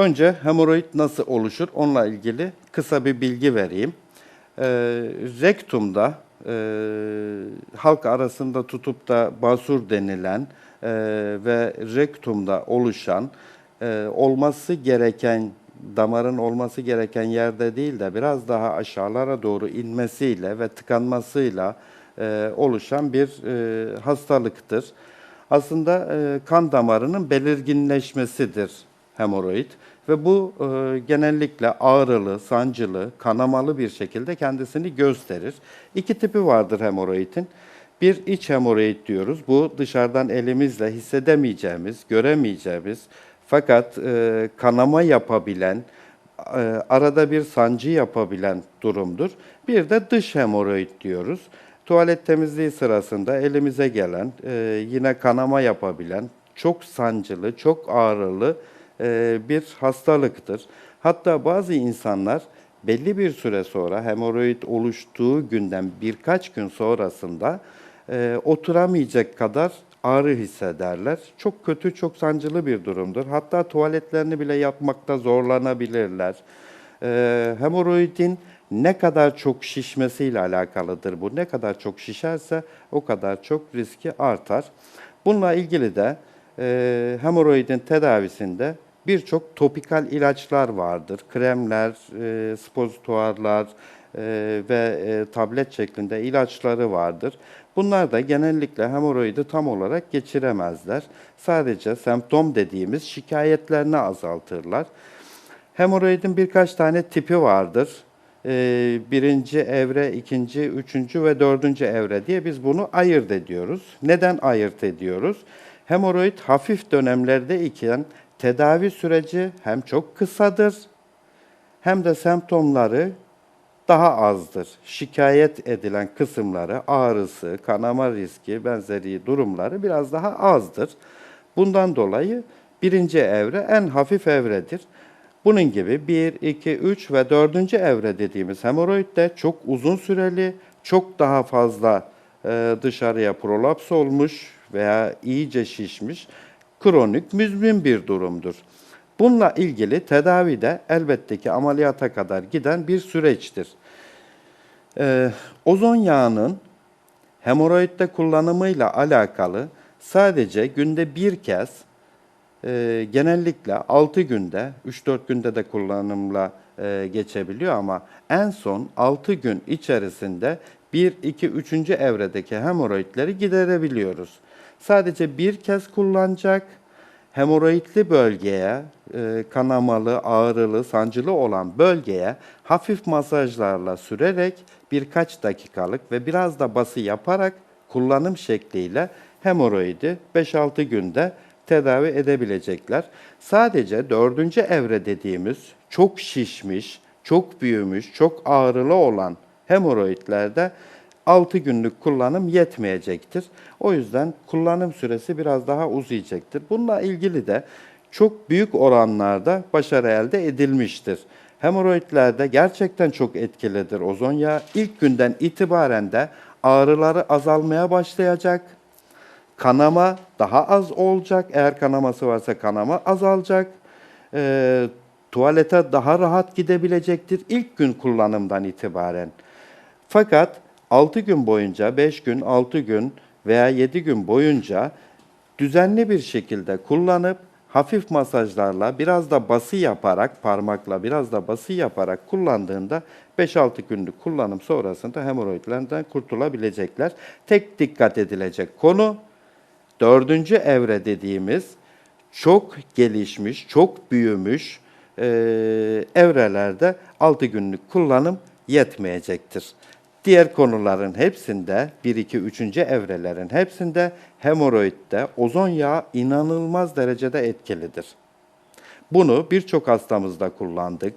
Önce hemoroid nasıl oluşur? Onunla ilgili kısa bir bilgi vereyim. Ee, rektumda e, halk arasında tutup da basur denilen e, ve rektumda oluşan e, olması gereken damarın olması gereken yerde değil de biraz daha aşağılara doğru inmesiyle ve tıkanmasıyla e, oluşan bir e, hastalıktır. Aslında e, kan damarının belirginleşmesidir hemoroid ve bu e, genellikle ağrılı, sancılı, kanamalı bir şekilde kendisini gösterir. İki tipi vardır hemoroidin. Bir iç hemoroid diyoruz. Bu dışarıdan elimizle hissedemeyeceğimiz, göremeyeceğimiz fakat e, kanama yapabilen, e, arada bir sancı yapabilen durumdur. Bir de dış hemoroid diyoruz. Tuvalet temizliği sırasında elimize gelen, e, yine kanama yapabilen, çok sancılı, çok ağrılı e, bir hastalıktır. Hatta bazı insanlar belli bir süre sonra hemoroid oluştuğu günden birkaç gün sonrasında e, oturamayacak kadar ağrı hissederler. Çok kötü, çok sancılı bir durumdur. Hatta tuvaletlerini bile yapmakta zorlanabilirler. E, hemoroidin ne kadar çok şişmesiyle alakalıdır bu. Ne kadar çok şişerse o kadar çok riski artar. Bununla ilgili de e, hemoroidin tedavisinde birçok topikal ilaçlar vardır. Kremler, e, spozituarlar e, ve e, tablet şeklinde ilaçları vardır. Bunlar da genellikle hemoroidi tam olarak geçiremezler. Sadece semptom dediğimiz şikayetlerini azaltırlar. Hemoroidin birkaç tane tipi vardır. Ee, birinci evre, ikinci, üçüncü ve dördüncü evre diye biz bunu ayırt ediyoruz. Neden ayırt ediyoruz? Hemoroid hafif dönemlerde iken tedavi süreci hem çok kısadır hem de semptomları daha azdır. Şikayet edilen kısımları, ağrısı, kanama riski, benzeri durumları biraz daha azdır. Bundan dolayı birinci evre en hafif evredir. Bunun gibi 1, 2, 3 ve 4. evre dediğimiz hemoroid de çok uzun süreli, çok daha fazla e, dışarıya prolaps olmuş veya iyice şişmiş, kronik, müzmin bir durumdur. Bununla ilgili tedavi de elbette ki ameliyata kadar giden bir süreçtir. Ee, ozon yağının hemoroidde kullanımıyla alakalı sadece günde bir kez e, genellikle 6 günde, 3-4 günde de kullanımla e, geçebiliyor ama en son 6 gün içerisinde 1, 2, 3. evredeki hemoroidleri giderebiliyoruz. Sadece bir kez kullanacak, hemoroidli bölgeye, e, kanamalı, ağrılı, sancılı olan bölgeye hafif masajlarla sürerek birkaç dakikalık ve biraz da bası yaparak kullanım şekliyle hemoroidi 5-6 günde tedavi edebilecekler. Sadece dördüncü evre dediğimiz çok şişmiş, çok büyümüş, çok ağrılı olan hemoroidlerde 6 günlük kullanım yetmeyecektir. O yüzden kullanım süresi biraz daha uzayacaktır. Bununla ilgili de çok büyük oranlarda başarı elde edilmiştir. Hemoroidlerde gerçekten çok etkilidir ozon yağı. İlk günden itibaren de ağrıları azalmaya başlayacak. Kanama daha az olacak. Eğer kanaması varsa kanama azalacak. Ee, tuvalete daha rahat gidebilecektir ilk gün kullanımdan itibaren. Fakat 6 gün boyunca, 5 gün, 6 gün veya 7 gün boyunca düzenli bir şekilde kullanıp hafif masajlarla biraz da bası yaparak parmakla biraz da bası yaparak kullandığında 5-6 günlük kullanım sonrasında hemoroidlerden kurtulabilecekler. Tek dikkat edilecek konu dördüncü evre dediğimiz çok gelişmiş, çok büyümüş e, evrelerde 6 günlük kullanım yetmeyecektir. Diğer konuların hepsinde, 1, 2, 3. evrelerin hepsinde hemoroidde ozon yağı inanılmaz derecede etkilidir. Bunu birçok hastamızda kullandık.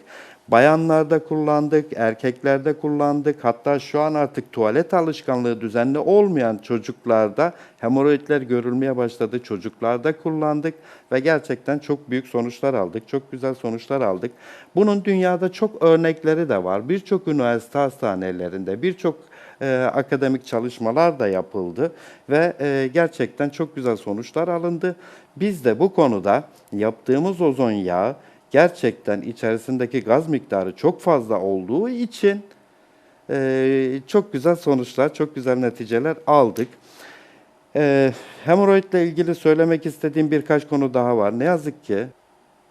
Bayanlarda kullandık, erkeklerde kullandık. Hatta şu an artık tuvalet alışkanlığı düzenli olmayan çocuklarda hemoroidler görülmeye başladı. Çocuklarda kullandık ve gerçekten çok büyük sonuçlar aldık. Çok güzel sonuçlar aldık. Bunun dünyada çok örnekleri de var. Birçok üniversite hastanelerinde, birçok e, akademik çalışmalar da yapıldı ve e, gerçekten çok güzel sonuçlar alındı. Biz de bu konuda yaptığımız ozon yağı gerçekten içerisindeki gaz miktarı çok fazla olduğu için e, çok güzel sonuçlar, çok güzel neticeler aldık. E, hemoroidle ilgili söylemek istediğim birkaç konu daha var. Ne yazık ki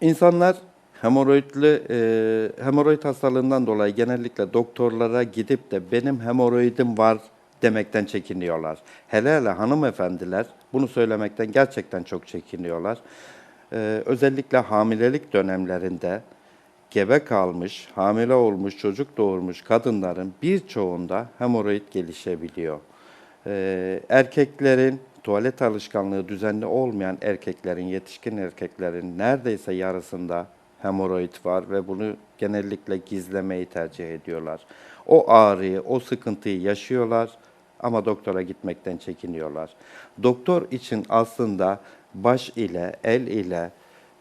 insanlar hemoroidli e, hemoroid hastalığından dolayı genellikle doktorlara gidip de benim hemoroidim var demekten çekiniyorlar. Hele hele hanımefendiler bunu söylemekten gerçekten çok çekiniyorlar. E, özellikle hamilelik dönemlerinde gebe kalmış, hamile olmuş, çocuk doğurmuş kadınların birçoğunda hemoroid gelişebiliyor. Ee, erkeklerin tuvalet alışkanlığı düzenli olmayan erkeklerin, yetişkin erkeklerin neredeyse yarısında hemoroid var ve bunu genellikle gizlemeyi tercih ediyorlar. O ağrıyı, o sıkıntıyı yaşıyorlar ama doktora gitmekten çekiniyorlar. Doktor için aslında baş ile, el ile,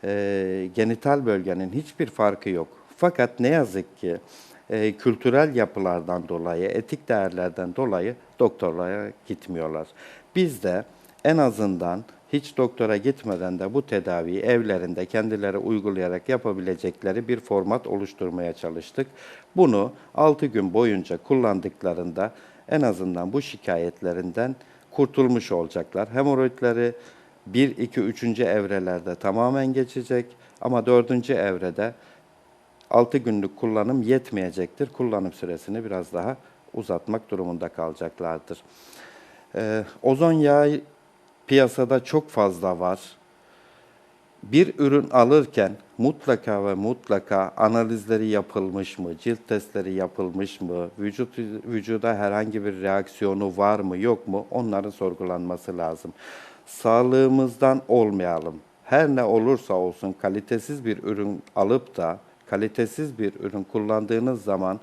e, genital bölgenin hiçbir farkı yok. Fakat ne yazık ki e, kültürel yapılardan dolayı, etik değerlerden dolayı doktorlara gitmiyorlar. Biz de en azından hiç doktora gitmeden de bu tedaviyi evlerinde kendileri uygulayarak yapabilecekleri bir format oluşturmaya çalıştık. Bunu 6 gün boyunca kullandıklarında en azından bu şikayetlerinden kurtulmuş olacaklar. Hemoroidleri 1, 2, 3. evrelerde tamamen geçecek ama 4. evrede 6 günlük kullanım yetmeyecektir. Kullanım süresini biraz daha uzatmak durumunda kalacaklardır. Ee, ozon yağı piyasada çok fazla var. Bir ürün alırken mutlaka ve mutlaka analizleri yapılmış mı, cilt testleri yapılmış mı, vücut vücuda herhangi bir reaksiyonu var mı, yok mu onların sorgulanması lazım. Sağlığımızdan olmayalım. Her ne olursa olsun kalitesiz bir ürün alıp da kalitesiz bir ürün kullandığınız zaman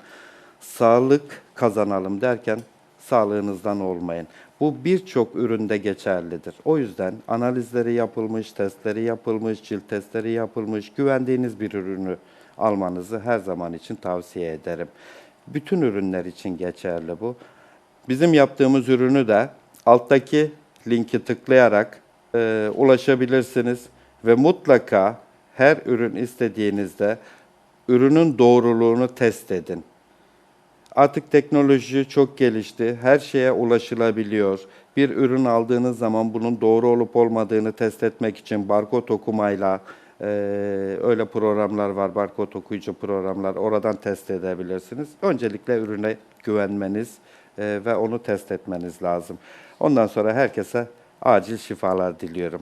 sağlık kazanalım derken sağlığınızdan olmayın. Bu birçok üründe geçerlidir. O yüzden analizleri yapılmış, testleri yapılmış, cilt testleri yapılmış, güvendiğiniz bir ürünü almanızı her zaman için tavsiye ederim. Bütün ürünler için geçerli bu. Bizim yaptığımız ürünü de alttaki linki tıklayarak e, ulaşabilirsiniz ve mutlaka her ürün istediğinizde ürünün doğruluğunu test edin. Artık teknoloji çok gelişti. Her şeye ulaşılabiliyor. Bir ürün aldığınız zaman bunun doğru olup olmadığını test etmek için barkod okumayla e, öyle programlar var, barkod okuyucu programlar. Oradan test edebilirsiniz. Öncelikle ürüne güvenmeniz ve onu test etmeniz lazım. Ondan sonra herkese acil şifalar diliyorum.